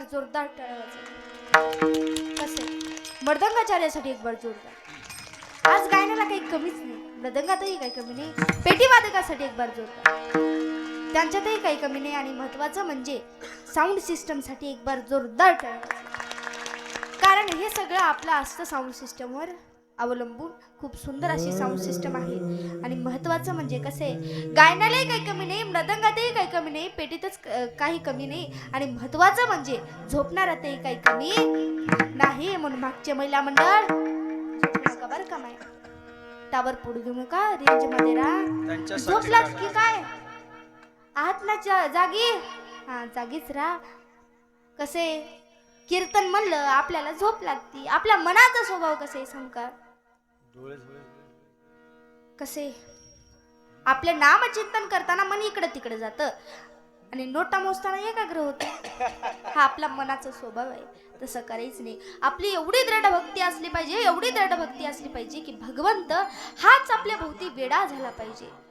बार जोरदार टाळ्या कसे? मृदंगाचार्यासाठी एक बार जोरदार. आज गायनाला काही कमीच नाही. मृदंगातही काही कमी नाही. पेटीवादकासाठी एक बार जोरदार. त्यांच्यातही काही कमी नाही आणि महत्त्वाचं म्हणजे साऊंड सिस्टमसाठी एक बार जोरदार टाळ्या कारण हे सगळं आपलं असतं साऊंड सिस्टमवर अवलंबून खूप सुंदर अशी साऊंड सिस्टम आहे. आणि महत्वाचं म्हणजे कसे गायनालाही काही कमी नाही मृदंगातही काही कमी नाही पेटीतच क- काही कमी नाही. आणि महत्वाचं म्हणजे झोपणारातही काही कमी नाही म्हणून मागचे महिला मंडळ बरं का माय टावर पुढे घेऊ नका रेंजमध्ये राहा. झोपलात की काय? आहात ना जागी. हा जागीच राहा. कसे कीर्तन म्हणलं आपल्याला झोप लागती. आपल्या मनाचा स्वभाव कसे सांगा कसे? आपले नामचिंतन करताना मन इकडे तिकडे जातं. आणि नोटा मोजताना एकाग्र होत. हा आपला मनाचा स्वभाव आहे. तसं करायच नाही. आपली एवढी दृढ भक्ती असली पाहिजे एवढी दृढ भक्ती असली पाहिजे की भगवंत हाच आपल्या भोवती वेडा झाला पाहिजे.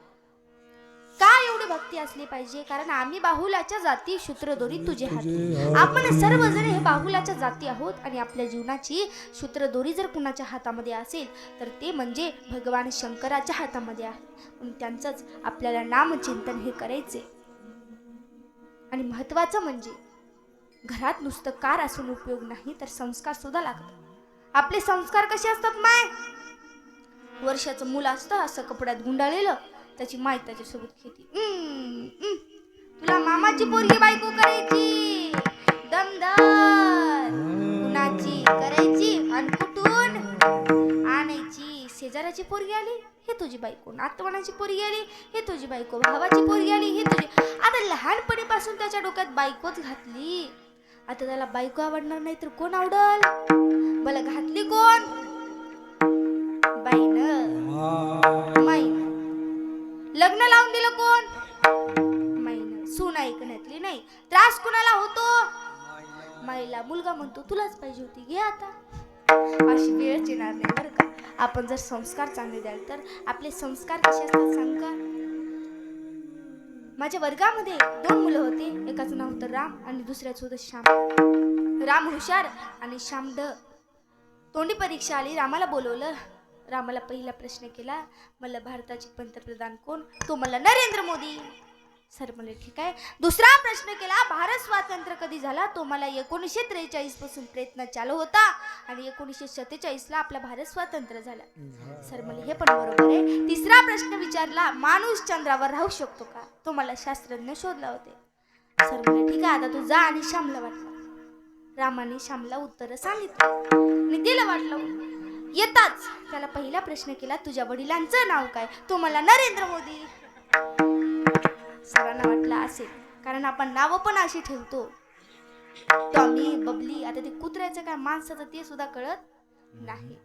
का एवढी भक्ती असली पाहिजे? कारण आम्ही बाहुलाच्या जाती शूत्रदोरी तुझे हाती आपण सर्वजण हे बाहुलाच्या जाती आहोत आणि आपल्या जीवनाची सूत्रदोरी जर कुणाच्या हातामध्ये असेल तर ते म्हणजे भगवान शंकराच्या हातामध्ये आहे. म्हणून त्यांचंच आपल्याला नामचिंतन हे करायचे आणि महत्वाचं म्हणजे घरात नुसतं कार असून उपयोग नाही तर संस्कार सुद्धा लागतात. आपले संस्कार कसे असतात माय? वर्षाचं मुलं असतं असं कपड्यात गुंडाळलेलं. त्याची माय त्याच्यासोबत खेती तुला मामाची पोरगी बायको करायची. दमदार. कुणाची करायची आणि कुठून आणायची? शेजाराची पोरगी आली हे तुझी बायको. नातवणाची पोरगी आली हे तुझी बायको. भावाची पोरगी आली हे तुझी आता लहानपणीपासून त्याच्या डोक्यात बायकोच घातली. आता त्याला बायको आवडणार नाही तर कोण आवडल? मला घातली कोण? होतो मुलगा म्हणतो तुलाच पाहिजे होती घे आता. अशी वेळच येणार नाही बरं का. आपण जर संस्कार चांगले द्याल तर. आपले संस्कार कसे असतात सांग का? माझ्या वर्गामध्ये दोन मुलं होते. एकाचं नाव होतं राम आणि दुसऱ्याचं होतं श्याम. राम हुशार आणि श्याम ड तोंडी परीक्षा आली. रामाला बोलवलं. रामाला पहिला प्रश्न केला मला भारताचे पंतप्रधान कोण? तो मला नरेंद्र मोदी. सर म्हणले ठीक आहे. दुसरा प्रश्न केला भारत स्वातंत्र्य कधी झाला? तो मला एकोणीसशे त्रेचाळीसपासून प्रयत्न चालू होता आणि एकोणीसशे सत्तेचाळीस ला आपला भारत स्वातंत्र्य झाला. सर म्हणले हे पण बरोबर आहे. तिसरा प्रश्न विचारला माणूस चंद्रावर राहू शकतो का? तो मला शास्त्रज्ञ शोधला होते. सर म्हणले ठीक आहे आता तू जा आणि श्यामला वाटला रामाने श्यामला उत्तर सांगितलं आणि तिला वाटलं येताच त्याला पहिला प्रश्न केला तुझ्या वडिलांचं नाव काय? तो मला नरेंद्र मोदी. सरांना वाटलं असेल. कारण आपण नावं पण अशी ठेवतो. टॉमी बबली आता ते कुत्र्याचं काय माणसाचं ते सुद्धा कळत नाही.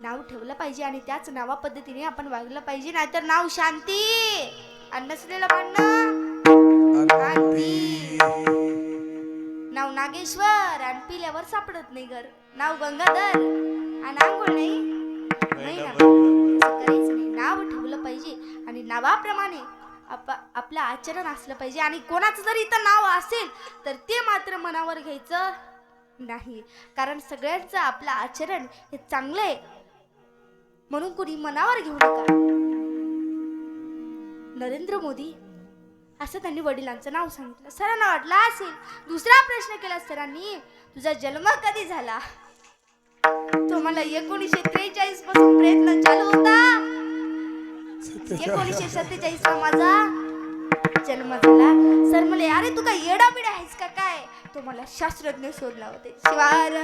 नाव ठेवलं पाहिजे आणि त्याच नावा पद्धतीने आपण वागलं पाहिजे नाहीतर नाव शांती आणि नसलेलं भांडणं. शांती नाव नागेश्वर आणि पिल्यावर सापडत नाही घर. नाव गंगाधर आणि आंघोळ नाही. नाव ठेवलं पाहिजे आणि नावाप्रमाणे आप आपलं आचरण असलं पाहिजे. आणि कोणाचं जर इथं नाव असेल तर ते मात्र मनावर घ्यायचं नाही. कारण सगळ्यांचं आपलं आचरण हे चांगलं आहे. म्हणून कुणी मनावर घेऊ नका. नरेंद्र मोदी असं त्यांनी वडिलांचं नाव सांगितलं. सरांना वाटलं असेल दुसरा प्रश्न केला सरांनी तुझा जन्म कधी झाला? तो मला एकोणीसशे त्रेचाळीसपासून प्रयत्न चालू होता. एकोणीसशे सत्तेचाळीस ला माझा जन्म झाला. सर म्हणले अरे तू काय येडा बिडा आहेस का काय? तो मला शास्त्रज्ञ शोधला होते. शिवार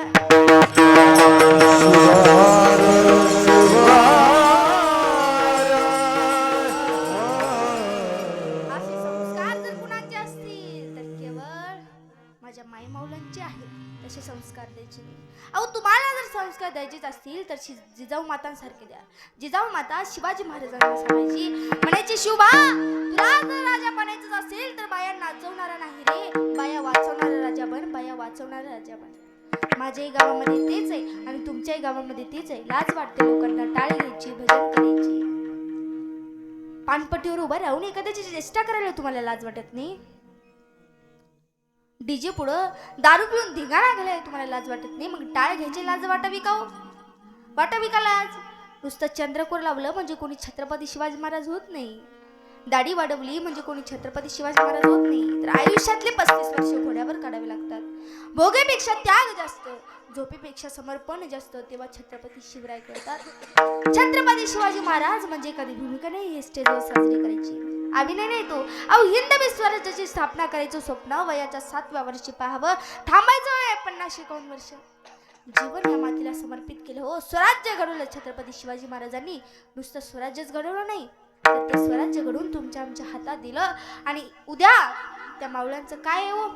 द्यायचेच असतील तर शि- जिजाऊ मातांसारखे द्या. जिजाऊ माता शिवाजी महाराजांना सांगायची म्हणायची शिवबा तुला जर राजा बनायचंच असेल तर बाया नाचवणारा नाही रे. बाया वाचवणारा राजा बन बाया वाचवणारा राजा बन. माझ्याही गावामध्ये तेच आहे आणि तुमच्याही गावामध्ये तेच आहे. लाज वाटते लोकांना टाळी घ्यायची भजन करायची. पानपट्टीवर उभा राहून एखाद्याची चेष्टा करायला तुम्हाला लाज वाटत नाही? डीजे पुढं दारू पिऊन धिंगाणा घालाय तुम्हाला लाज वाटत नाही? मग टाळ घ्यायची लाज वाटावी का हो? वाटावी का लाज? नुसतं चंद्रकोर लावलं म्हणजे कोणी छत्रपती शिवाजी महाराज होत नाही. दाढी वाढवली म्हणजे कोणी छत्रपती शिवाजी महाराज होत नाही. तर आयुष्यातले पस्तीस वर्ष घोड्यावर काढावे लागतात. भोगेपेक्षा त्याग जास्त झोपेपेक्षा समर्पण जास्त तेव्हा छत्रपती शिवराय करतात. छत्रपती शिवाजी महाराज म्हणजे एखादी भूमिका नाही हे स्टेजवर साजरी करायची. अभिनय नाही तो. अहो हिंदवी स्वराज्याची स्थापना करायचं स्वप्न वयाच्या सातव्या वर्षी पाहावं. थांबायचं आहे पन्नास एकावन्न वर्ष. जीवन या मातीला समर्पित केलं. हो स्वराज्य घडवलं छत्रपती शिवाजी महाराजांनी. नुसतं स्वराज्यच घडवलं नाही. तर ते स्वराज्य घडवून तुमच्या आमच्या हातात दिलं. आणि उद्या त्या मावळ्यांचं काय आहे हो?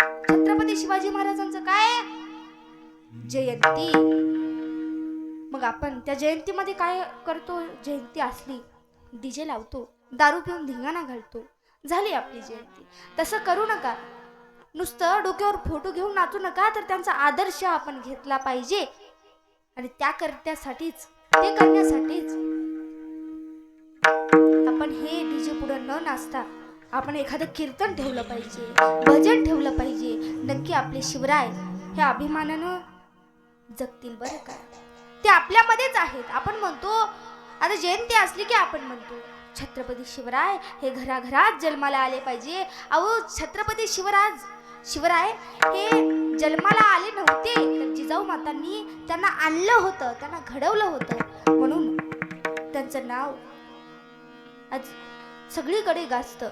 छत्रपती शिवाजी महाराजांचं काय जयंती. मग आपण त्या जयंतीमध्ये काय करतो? जयंती असली डीजे लावतो. दारू पिऊन धिंगाणा घालतो. झाली आपली जयंती. तसं करू नका. नुसतं डोक्यावर फोटो घेऊन नाचू नका तर त्यांचा आदर्श आपण घेतला पाहिजे. आणि त्या करण्यासाठीच ते करण्यासाठीच. आपण हे डीजे पुढे न नाचता आपण एखादं कीर्तन ठेवलं पाहिजे भजन ठेवलं पाहिजे. नक्की आपले शिवराय हे अभिमानानं जगतील बरं का? ते आपल्यामध्येच आहेत. आपण म्हणतो आता जयंती असली की आपण म्हणतो. छत्रपती शिवराय हे घराघरात जन्माला आले पाहिजे. अहो छत्रपती शिवराज शिवराय हे जन्माला आले नव्हते. तर जिजाऊ मातांनी त्यांना आणलं होतं त्यांना घडवलं होतं. म्हणून त्यांचं नाव आज सगळीकडे गाजत.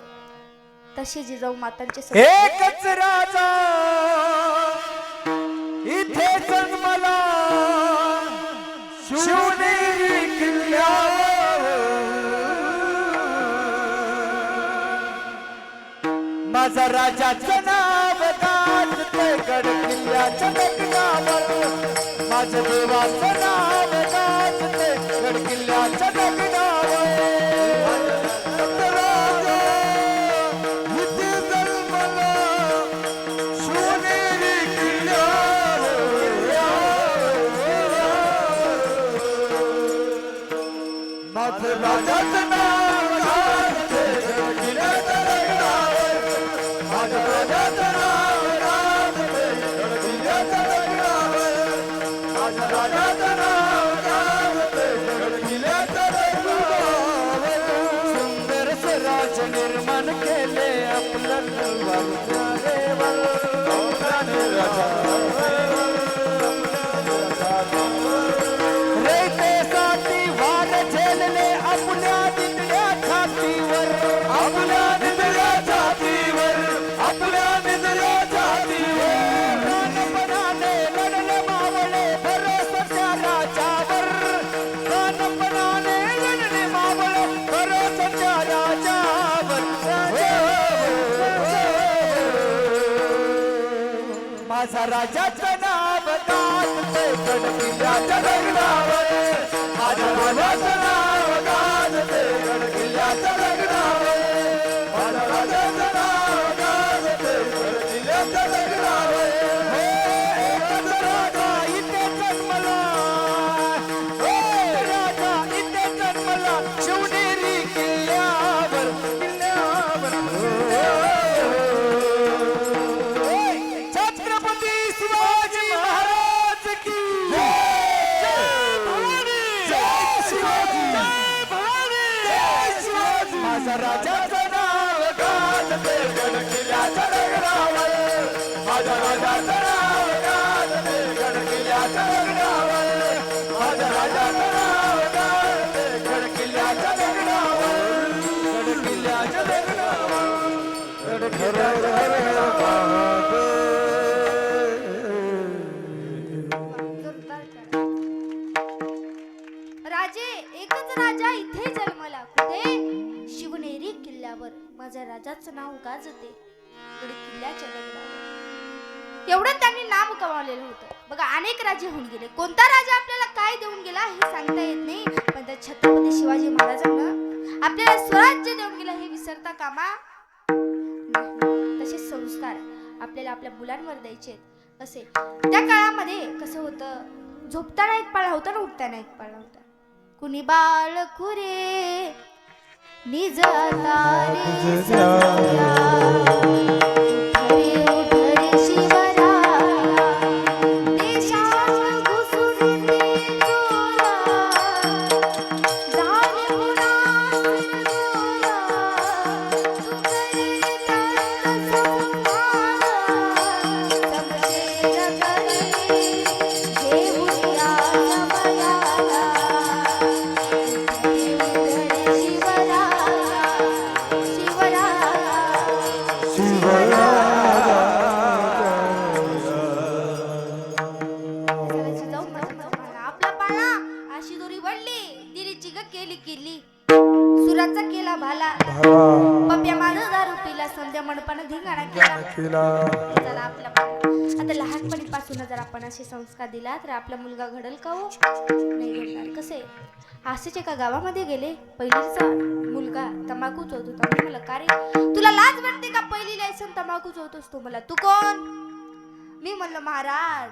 तसे जिजाऊ मातांचे सगळे- माझा राजाचं नाव गाजते गड किल्ल्याच्या माझ्या देवाचं नाव गडकिल्ल्याच्या गड किल्ल्याच्या माझ्या नाव गाजते गड राजे एकच राजा इथे जन्मला. कुठे? शिवनेरी किल्ल्यावर. माझ्या राजाचं नाव गाजते. किल्ल्याच्या दगडावर. एवढं त्यांनी नाम कमावलेलं होतं. बघा अनेक राजे होऊन गेले. कोणता राजा आपल्याला काय देऊन गेला हे सांगता येत नाही. पण त्या छत्रपती शिवाजी महाराजांना आपल्याला स्वराज्य देऊन गेला हे विसरता कामा तसे संस्कार आपल्याला आपल्या मुलांवर द्यायचे. कसे त्या काळामध्ये कसं होतं झोपताना एक पाळा होता ना उठताना एक पाळा होता कुणी बाळ खुरे निज दिला तर आपला मुलगा घडल का हो? नाही घडणार. कसे? असेच एका गावामध्ये गेले? पहिलीचा मुलगा तंबाखू चोत होता मला का रे? तुला लाज वाटते का पहिली लायसन तंबाखू चोतोस तू? मला तू कोण? मी म्हणलं महाराज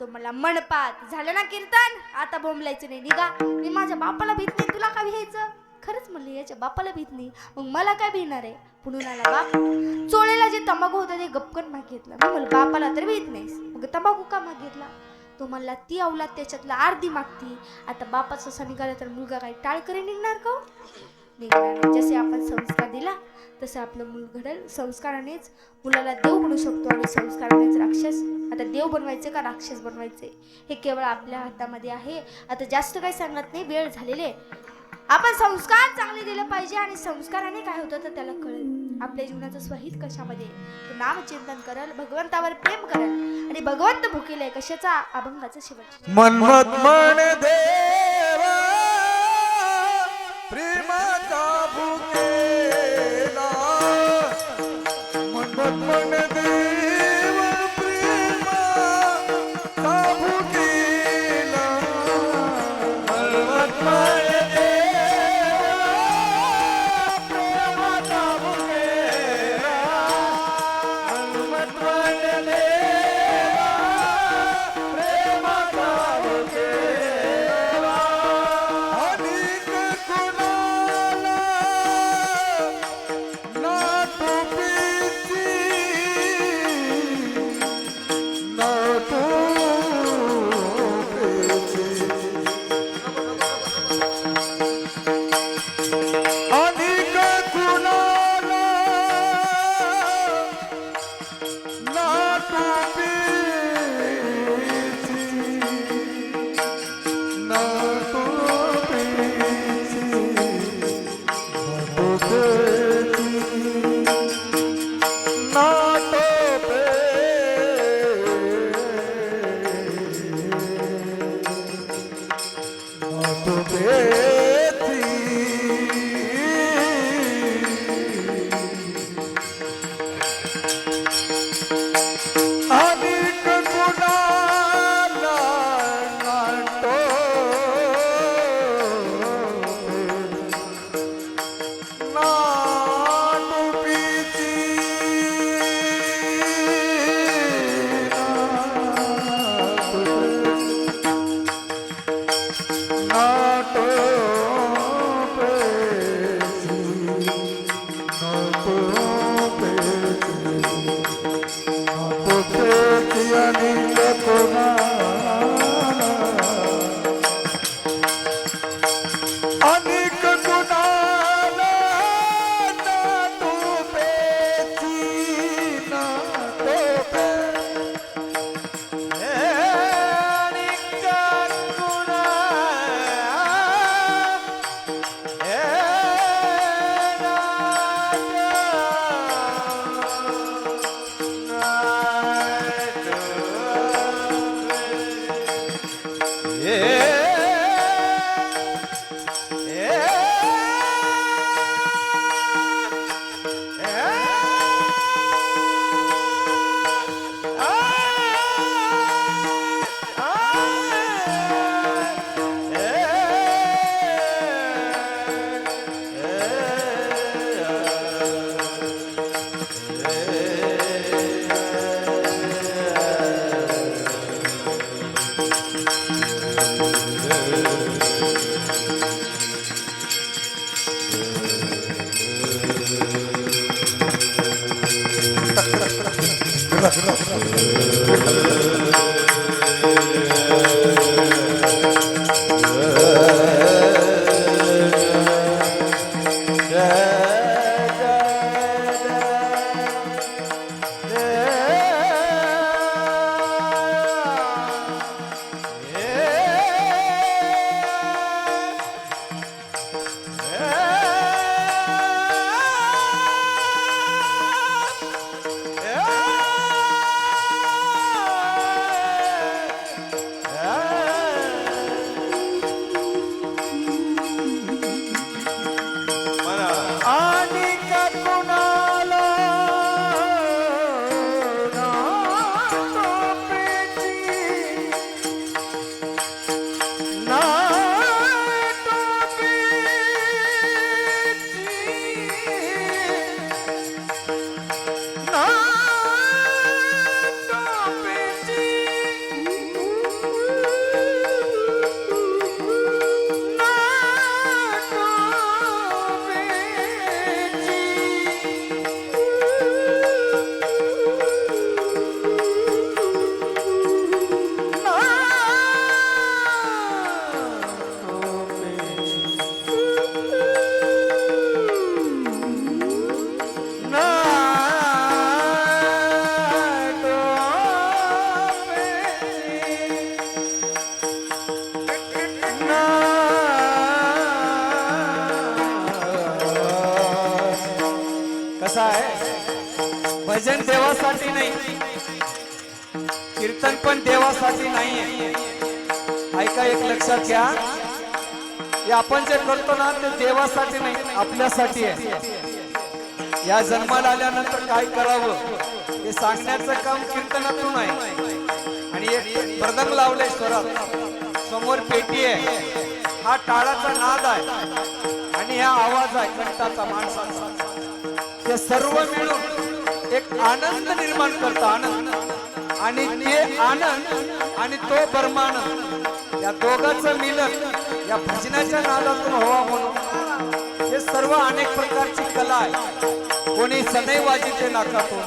तो मला मनपात झालं ना कीर्तन? आता बोंबलायचं नाही निघा. मी माझ्या बापाला भीत नाही. तुला का भीहायचं खरंच म्हणले याच्या बापाला भीत नाही. मग मला काय भिणार आहे? पुढून आला बाप. चोळेला जे तंबाखू होता ते गपकन माग घेतला. मग म्हणलं बापाला तर भीत नाही मग तंबाखू का माग घेतला? तो म्हणला ती अवलाद त्याच्यातला अर्धी मागती. आता बापाचं असं निघालं तर मुलगा काही टाळकरी निघणार का हो? निघणार जसे आपण संस्कार दिला तसं आपलं मूल घडेल. संस्कारानेच मुलाला देव बनू शकतो आणि संस्कारानेच राक्षस आता देव बनवायचे का राक्षस बनवायचे? हे केवळ आपल्या हातामध्ये आहे. आता जास्त काही सांगत नाही. वेळ झालेले आपण संस्कार चांगले दिले पाहिजे आणि संस्काराने काय होतं तर त्याला कळेल. आपल्या जीवनाचं स्वहित कशामध्ये? आहे? तो नामचिंतन करल भगवंतावर प्रेम करल. आणि भगवंत भुकेले कशाचा? अभंगाचा शेवट मन मन दे. Gracias. पण देवासाठी नाहीये. ऐका एक लक्षात घ्या. हे आपण जे करतो ना ते देवासाठी नाही आपल्यासाठी आहे. या जन्माला आल्यानंतर काय करावं? हे सांगण्याचं काम कीर्तनातून आहे. आणि एक प्रदंग लावलंय स्वरात. समोर पेटी आहे. हा टाळाचा नाद आहे. आणि हा आवाज आहे कंटाचा माणसाचा. ते सर्व मिळून एक आनंद निर्माण करतो आनंद. आणि ते आनंद आणि तो परमानंद. या दोघांचं मिलन या भजनाच्या नादातून व्हावा म्हणून. हे सर्व अनेक प्रकारची कला आहे. कोणी सनई नाकातो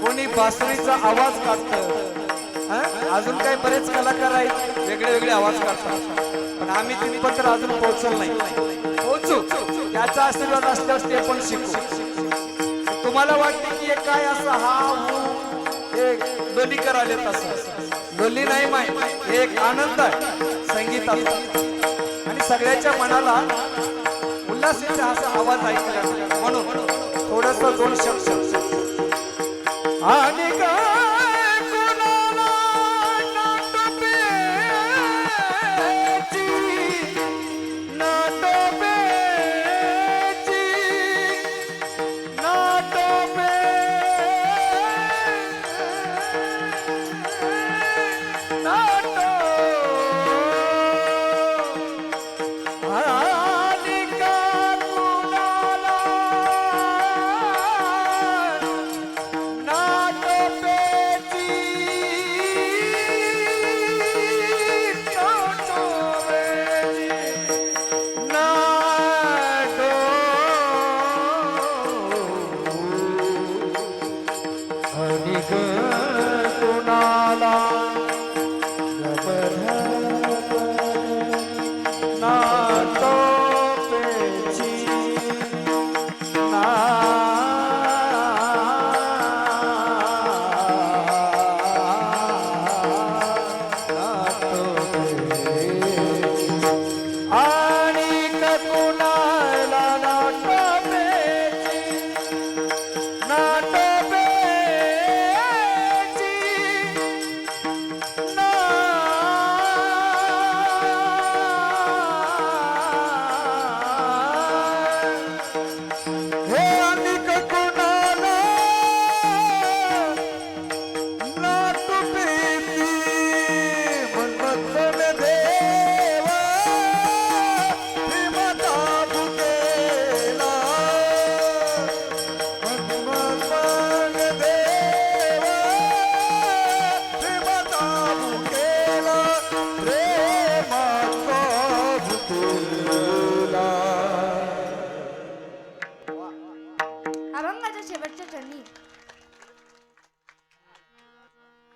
कोणी बासुरीचा आवाज काढतं. अजून काही बरेच कलाकार आहेत वेगळे वेगळे आवाज काढतात. पण आम्ही तिथपर्यंत अजून पोहोचल नाही. पोहोचू. त्याचा आशीर्वाद असल्यास ते पण शिकू. तुम्हाला वाटते की काय असं हा डोली कराले तसं डोली नाही माय हे एक आनंद आहे संगीताचा. आणि सगळ्याच्या मनाला उल्हास येते असा आवाज ऐकला म्हणून थोडस दोन शब्द आणि का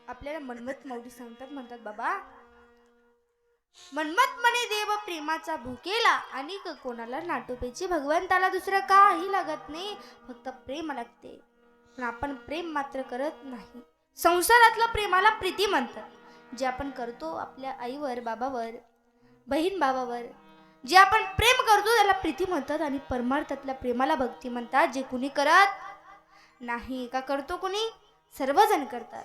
आपल्याला मनमत मौली सांगतात म्हणतात बाबा मनमत म्हणे देव प्रेमाचा भुकेला आणि क- कोणाला नाटोपेची भगवंताला दुसरं काही लागत नाही फक्त प्रेम लागते. पण आपण प्रेम मात्र करत नाही. संसारातलं प्रेमाला प्रीती म्हणतात. जे आपण करतो आपल्या आईवर बाबावर बहीण बाबावर जे आपण प्रेम करतो त्याला प्रीती म्हणतात आणि परमार्थातल्या प्रेमाला भक्ती म्हणतात जे कुणी करत नाही का करतो कुणी? सर्वजण करतात.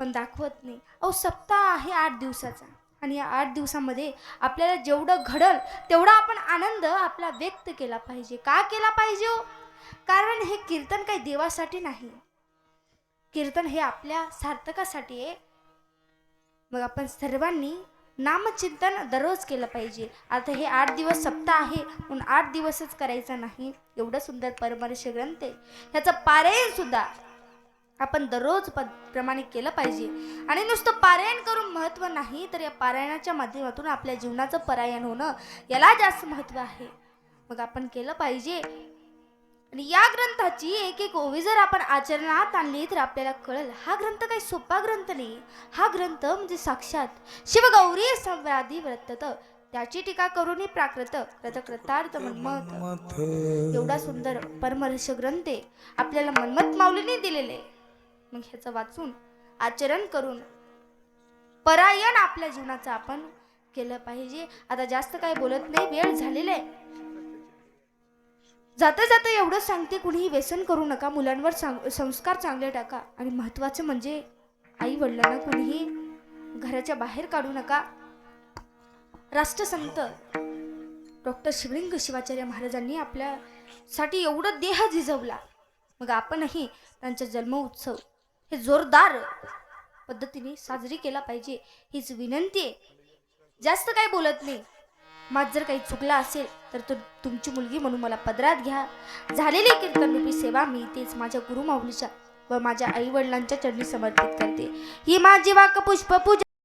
पण दाखवत नाही. अहो सप्ताह आहे आठ दिवसाचा. आणि या आठ दिवसामध्ये आपल्याला जेवढं घडल तेवढा आपण आनंद आपला व्यक्त केला पाहिजे. का केला पाहिजे हो? कारण हे कीर्तन काही देवासाठी नाही. कीर्तन हे आपल्या सार्थकासाठी आहे. मग आपण सर्वांनी नामचिंतन दररोज केलं पाहिजे. आता हे आठ दिवस सप्ताह आहे म्हणून आठ दिवसच करायचं नाही. एवढं सुंदर परमर्श ग्रंथ आहे. ह्याचं पारायण सुद्धा आपण दररोज प्रमाणे केलं पाहिजे. आणि नुसतं पारायण करून महत्त्व नाही तर या पारायणाच्या माध्यमातून आपल्या जीवनाचं परायण होणं याला जास्त महत्त्व आहे. मग आपण केलं पाहिजे. आणि या ग्रंथाची एक एक ओवी जर आपण आचरणात आणली तर आपल्याला कळेल हा ग्रंथ काही सोपा ग्रंथ नाही. हा ग्रंथ म्हणजे साक्षात शिवगौरी संवादी व्रतत त्याची टीका करून प्राकृत कृतकृतार्थ मनमत एवढा सुंदर परमर्श ग्रंथ आपल्याला मनमत माऊलीने दिलेले. मग ह्याचं वाचून आचरण करून परायण आपल्या जीवनाचं आपण केलं पाहिजे. आता जास्त काय बोलत नाही वेळ झालेला आहे. जाता जाता एवढं सांगते कुणीही व्यसन करू नका. मुलांवर सांग संस्कार चांगले टाका. आणि महत्त्वाचं म्हणजे आई वडिलांना कुणीही घराच्या बाहेर काढू नका. राष्ट्रसंत डॉक्टर शिवलिंग शिवाचार्य महाराजांनी आपल्यासाठी एवढं देह झिजवला. मग आपणही त्यांचा जन्म उत्सव हे जोरदार पद्धतीने साजरी केला पाहिजे हीच विनंती आहे. जास्त काही बोलत नाही. माझ जर काही चुकला असेल तर तो तुमची मुलगी म्हणून मला पदरात घ्या. झालेली कीर्तनरूपी सेवा मी तेच माझ्या गुरुमाऊलीच्या व माझ्या आई वडिलांच्या चरणी समर्पित करते. ही माझी वाक पुष्प पूजा